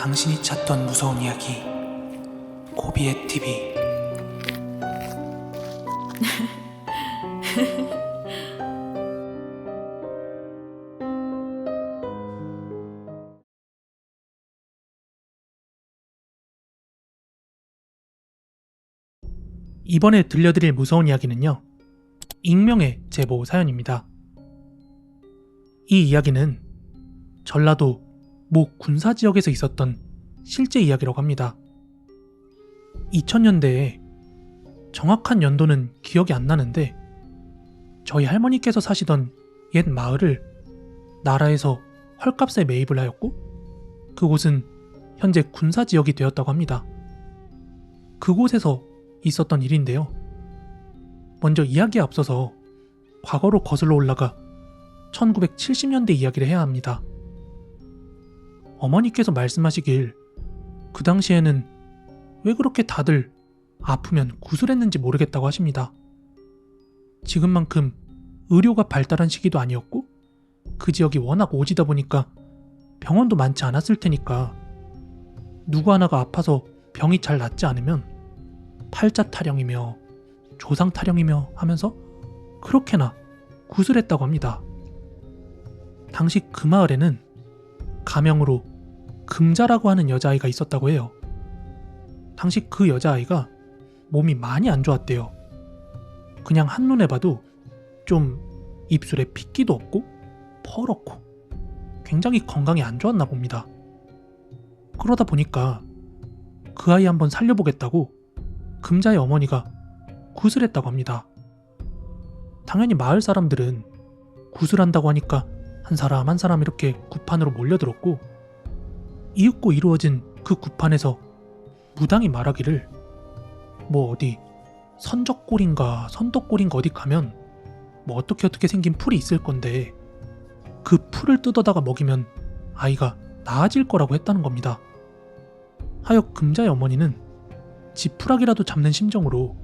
당신이 찾던 무서운 이야기 고비의 TV 이번에 들려드릴 무서운 이야기는요. 익명의 제보 사연입니다. 이 이야기는 전라도 모 군사 지역에서 있었던 실제 이야기라고 합니다. 2000년대에 정확한 연도는 기억이 안 나는데 저희 할머니께서 사시던 옛 마을을 나라에서 헐값에 매입을 하였고 그곳은 현재 군사 지역이 되었다고 합니다. 그곳에서 있었던 일인데요. 먼저 이야기에 앞서서 과거로 거슬러 올라가 1970년대 이야기를 해야 합니다. 어머니께서 말씀하시길 그 당시에는 왜 그렇게 다들 아프면 구슬했는지 모르겠다고 하십니다. 지금만큼 의료가 발달한 시기도 아니었고 그 지역이 워낙 오지다 보니까 병원도 많지 않았을 테니까 누구 하나가 아파서 병이 잘 낫지 않으면 팔자 타령이며 조상 타령이며 하면서 그렇게나 구슬했다고 합니다. 당시 그 마을에는 가명으로 금자라고 하는 여자아이가 있었다고 해요. 당시 그 여자아이가 몸이 많이 안 좋았대요. 그냥 한눈에 봐도 좀 입술에 핏기도 없고 퍼렇고 굉장히 건강이 안 좋았나 봅니다. 그러다 보니까 그 아이 한번 살려보겠다고 금자의 어머니가 구슬했다고 합니다. 당연히 마을 사람들은 구슬한다고 하니까 한 사람 한 사람 이렇게 구판으로 몰려들었고 이윽고 이루어진 그 구판에서 무당이 말하기를 뭐 어디 선적골인가 선덕골인가 어디 가면 뭐 어떻게 어떻게 생긴 풀이 있을 건데 그 풀을 뜯어다가 먹이면 아이가 나아질 거라고 했다는 겁니다. 하여 금자의 어머니는 지푸라기라도 잡는 심정으로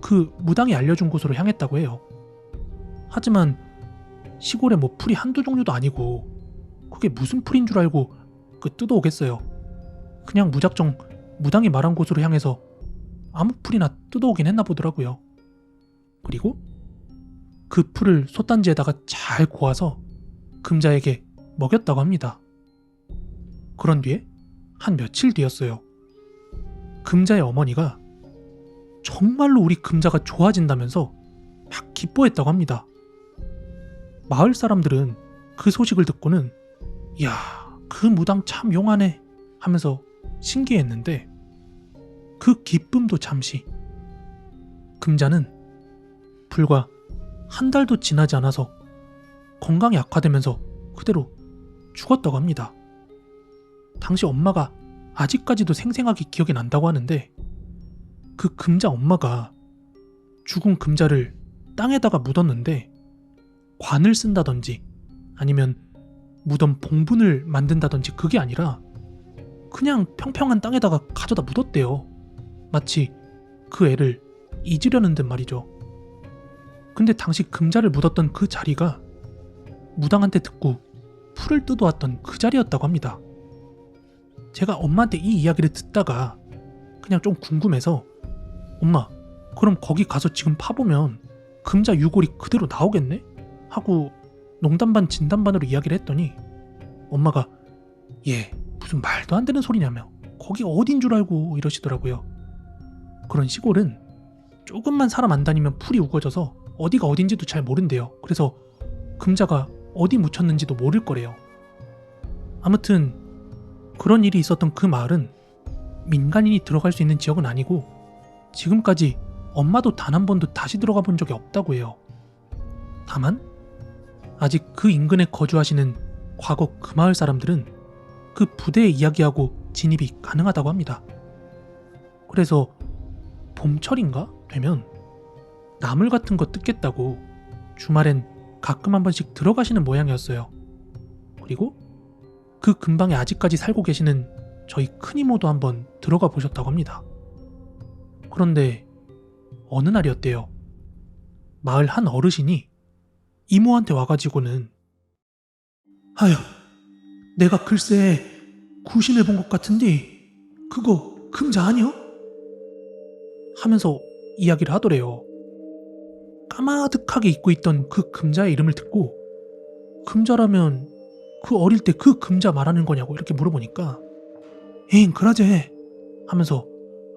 그 무당이 알려준 곳으로 향했다고 해요. 하지만 시골에 뭐 풀이 한두 종류도 아니고 그게 무슨 풀인 줄 알고 그 뜯어오겠어요. 그냥 무작정 무당이 말한 곳으로 향해서 아무 풀이나 뜯어오긴 했나 보더라고요. 그리고 그 풀을 솥단지에다가 잘 고아서 금자에게 먹였다고 합니다. 그런 뒤에 한 며칠 뒤였어요. 금자의 어머니가 정말로 우리 금자가 좋아진다면서 막 기뻐했다고 합니다. 마을 사람들은 그 소식을 듣고는 야, 그 무당 참 용하네 하면서 신기했는데 그 기쁨도 잠시 금자는 불과 한 달도 지나지 않아서 건강이 악화되면서 그대로 죽었다고 합니다. 당시 엄마가 아직까지도 생생하게 기억이 난다고 하는데 그 금자 엄마가 죽은 금자를 땅에다가 묻었는데 관을 쓴다든지 아니면 무덤 봉분을 만든다든지 그게 아니라 그냥 평평한 땅에다가 가져다 묻었대요. 마치 그 애를 잊으려는 듯 말이죠. 근데 당시 금자를 묻었던 그 자리가 무당한테 듣고 풀을 뜯어왔던 그 자리였다고 합니다. 제가 엄마한테 이 이야기를 듣다가 그냥 좀 궁금해서 엄마 그럼 거기 가서 지금 파보면 금자 유골이 그대로 나오겠네? 하고 농담 반 진담 반으로 이야기를 했더니 엄마가 얘 무슨 말도 안 되는 소리냐며 거기 어딘 줄 알고 이러시더라고요. 그런 시골은 조금만 사람 안 다니면 풀이 우거져서 어디가 어딘지도 잘 모른대요. 그래서 금자가 어디 묻혔는지도 모를 거래요. 아무튼 그런 일이 있었던 그 마을은 민간인이 들어갈 수 있는 지역은 아니고 지금까지 엄마도 단 한 번도 다시 들어가 본 적이 없다고 해요. 다만 아직 그 인근에 거주하시는 과거 그 마을 사람들은 그 부대에 이야기하고 진입이 가능하다고 합니다. 그래서 봄철인가 되면 나물 같은 거 뜯겠다고 주말엔 가끔 한 번씩 들어가시는 모양이었어요. 그리고 그 근방에 아직까지 살고 계시는 저희 큰이모도 한번 들어가 보셨다고 합니다. 그런데 어느 날이었대요. 마을 한 어르신이 이모한테 와가지고는 아휴 내가 글쎄 구신을 본 것 같은데 그거 금자 아니야? 하면서 이야기를 하더래요. 까마득하게 잊고 있던 그 금자의 이름을 듣고 금자라면 그 어릴 때 그 금자 말하는 거냐고 이렇게 물어보니까 에잉 그라제 하면서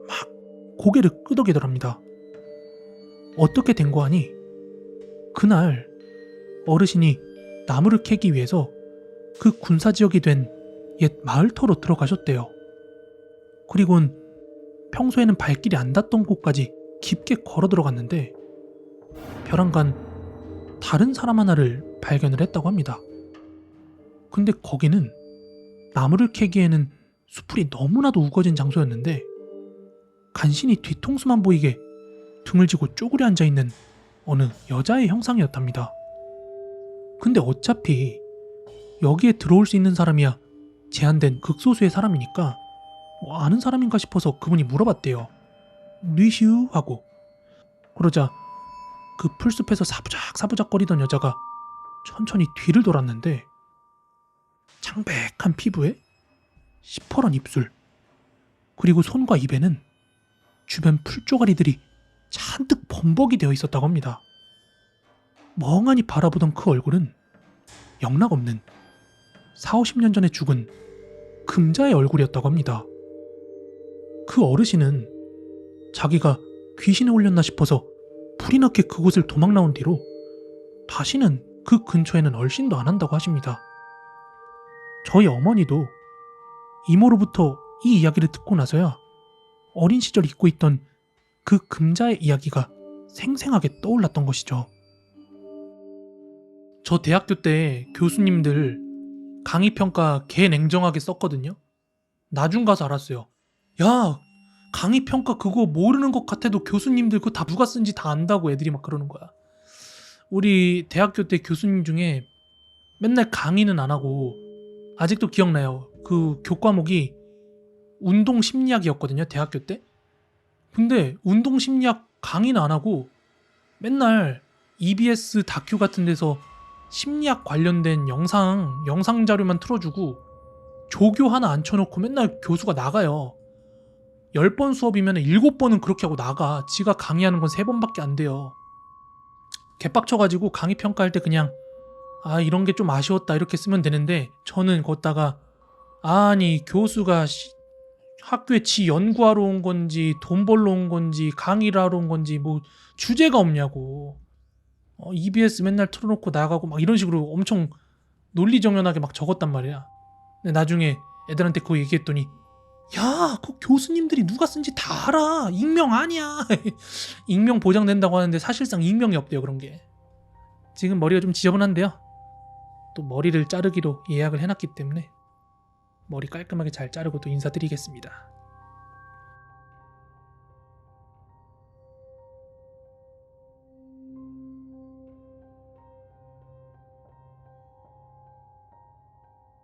막 고개를 끄덕이더랍니다. 어떻게 된 거 아니? 그날 어르신이 나무를 캐기 위해서 그 군사 지역이 된 옛 마을터로 들어가셨대요. 그리곤 평소에는 발길이 안 닿던 곳까지 깊게 걸어 들어갔는데 벼랑간 다른 사람 하나를 발견을 했다고 합니다. 근데 거기는 나무를 캐기에는 수풀이 너무나도 우거진 장소였는데 간신히 뒤통수만 보이게 등을 지고 쪼그려 앉아 있는 어느 여자의 형상이었답니다. 근데 어차피 여기에 들어올 수 있는 사람이야 제한된 극소수의 사람이니까 뭐 아는 사람인가 싶어서 그분이 물어봤대요. 뉘시우 하고 그러자 그 풀숲에서 사부작 사부작 거리던 여자가 천천히 뒤를 돌았는데 창백한 피부에 시퍼런 입술 그리고 손과 입에는 주변 풀조가리들이 잔뜩 범벅이 되어 있었다고 합니다. 멍하니 바라보던 그 얼굴은 영락없는 4, 50년 전에 죽은 금자의 얼굴이었다고 합니다. 그 어르신은 자기가 귀신에 올렸나 싶어서 불이 나게 그곳을 도망 나온 뒤로 다시는 그 근처에는 얼씬도 안 한다고 하십니다. 저희 어머니도 이모로부터 이 이야기를 듣고 나서야 어린 시절 잊고 있던 그 금자의 이야기가 생생하게 떠올랐던 것이죠. 저 대학교 때 교수님들 강의 평가 개 냉정하게 썼거든요. 나중 가서 알았어요. 야, 강의 평가 그거 모르는 것 같아도 교수님들 그거 다 누가 쓴지 다 안다고 애들이 막 그러는 거야. 우리 대학교 때 교수님 중에 맨날 강의는 안 하고 아직도 기억나요. 그 교과목이 운동 심리학이었거든요. 대학교 때. 근데 운동 심리학 강의는 안 하고 맨날 EBS 다큐 같은 데서 심리학 관련된 영상 영상 자료만 틀어주고 조교 하나 앉혀놓고 맨날 교수가 나가요. 10번 수업이면 7번은 그렇게 하고 나가. 지가 강의하는 건 3번밖에 안 돼요. 개빡쳐가지고 강의 평가할 때 그냥 아 이런 게 좀 아쉬웠다 이렇게 쓰면 되는데 저는 걷다가 아니 교수가 시- 학교에 지 연구하러 온 건지 돈 벌러 온 건지 강의를 하러 온 건지 뭐 주제가 없냐고 어, EBS 맨날 틀어놓고 나가고 막 이런 식으로 엄청 논리정연하게 막 적었단 말이야 근데 나중에 애들한테 그거 얘기했더니 야, 그 교수님들이 누가 쓴지 다 알아. 익명 아니야. 익명 보장된다고 하는데 사실상 익명이 없대요, 그런 게. 지금 머리가 좀 지저분한데요. 또 머리를 자르기로 예약을 해놨기 때문에 머리 깔끔하게 잘 자르고 또 인사드리겠습니다.